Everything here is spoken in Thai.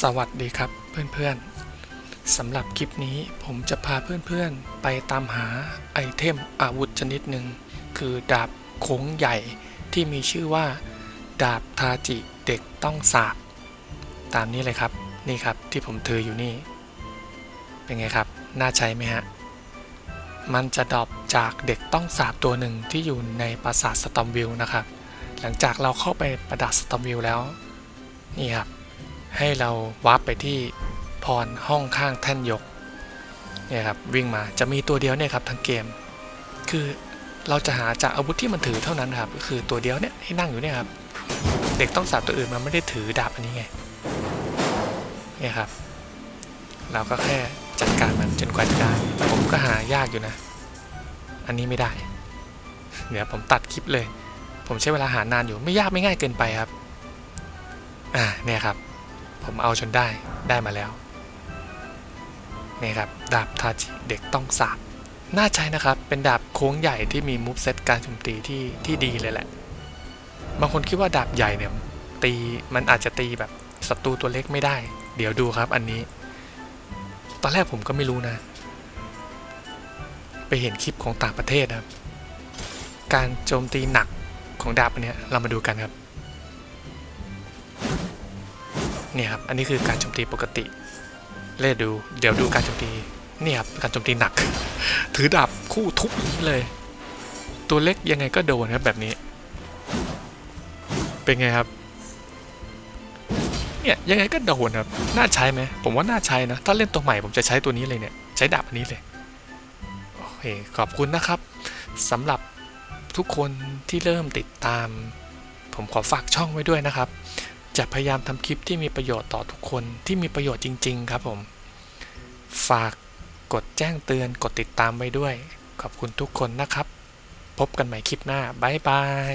สวัสดีครับเพื่อนๆสำหรับคลิปนี้ผมจะพาเพื่อนๆไปตามหาไอเทมอาวุธชนิดหนึ่ง คือดาบโค้งใหญ่ที่มีชื่อว่า ดาบทาจิเด็กต้องสาบ ตามนี้เลยครับนี่ครับที่ผมถืออยู่นี่ เป็นไงครับ น่าใช้ไหมฮะ มันจะดรอปจากเด็กต้องสาบตัวหนึ่งที่อยู่ในปราสาทสตอมวิลนะครับ หลังจากเราเข้าไปประดับสตอมวิลแล้ว นี่ครับ ให้เราวาร์ปไปที่พรห้องข้างแท่นยกเนี่ยครับวิ่งมาจะมีตัวเดียวเนี่ยครับทั้งเกม คือเราจะหาจากอาวุธที่มันถือเท่านั้นครับก็คือตัวเดียวเนี่ยที่นั่งอยู่เนี่ยครับเด็กต้องสาบตัวอื่นมันไม่ได้ถือดาบอันนี้ไงเนี่ยครับ เราก็แค่จัดการมันจนกว่าจะได้ ผมก็หายากอยู่นะ อันนี้ไม่ได้ เดี๋ยวผมตัดคลิปเลย ผมใช้เวลาหานานอยู่ไม่ยากไม่ง่ายเกินไปครับ อ่าเนี่ยครับ ผมเอาจนได้ได้มาแล้วนี่ครับดาบทาจิเด็กต้องสาบน่าใช้นะครับ เป็นดาบโค้งใหญ่ที่มีมูฟเซตการโจมตีที่ที่ดีเลยแหละ บางคนคิดว่าดาบใหญ่เนี่ยตีมันอาจจะตีแบบศัตรูตัวเล็กไม่ได้ เดี๋ยวดูครับอันนี้ ตอนแรกผมก็ไม่รู้นะ ไปเห็นคลิปของต่างประเทศครับ การโจมตีหนักของดาบอันเนี้ยเรามาดูกันครับ นี่ยครับ อันนี้คือการโจมตีปกติ เล่ดู เดี๋ยวดูการโจมตีเนี่ยครับ การโจมตีหนัก ถือดาบคู่ทุบอย่างนี้เลย ตัวเล็กยังไงก็โดนครับแบบนี้ เป็นไงครับ เนี่ยยังไงก็โดนครับ น่าใช้ไหม ผมว่าน่าใช้นะ ถ้าเล่นตัวใหม่ผมจะใช้ตัวนี้เลยเนี่ย ใช้ดาบอันนี้เลย โอเค ขอบคุณนะครับสำหรับทุกคนที่เริ่มติดตาม ผมขอฝากช่องไว้ด้วยนะครับ จะพยายามทำคลิปที่มีประโยชน์ต่อทุกคนที่มีประโยชน์จริง ๆ ครับผม ฝากกดแจ้งเตือนกดติดตามไว้ด้วย ขอบคุณทุกคนนะครับ พบกันใหม่คลิปหน้า บ๊ายบาย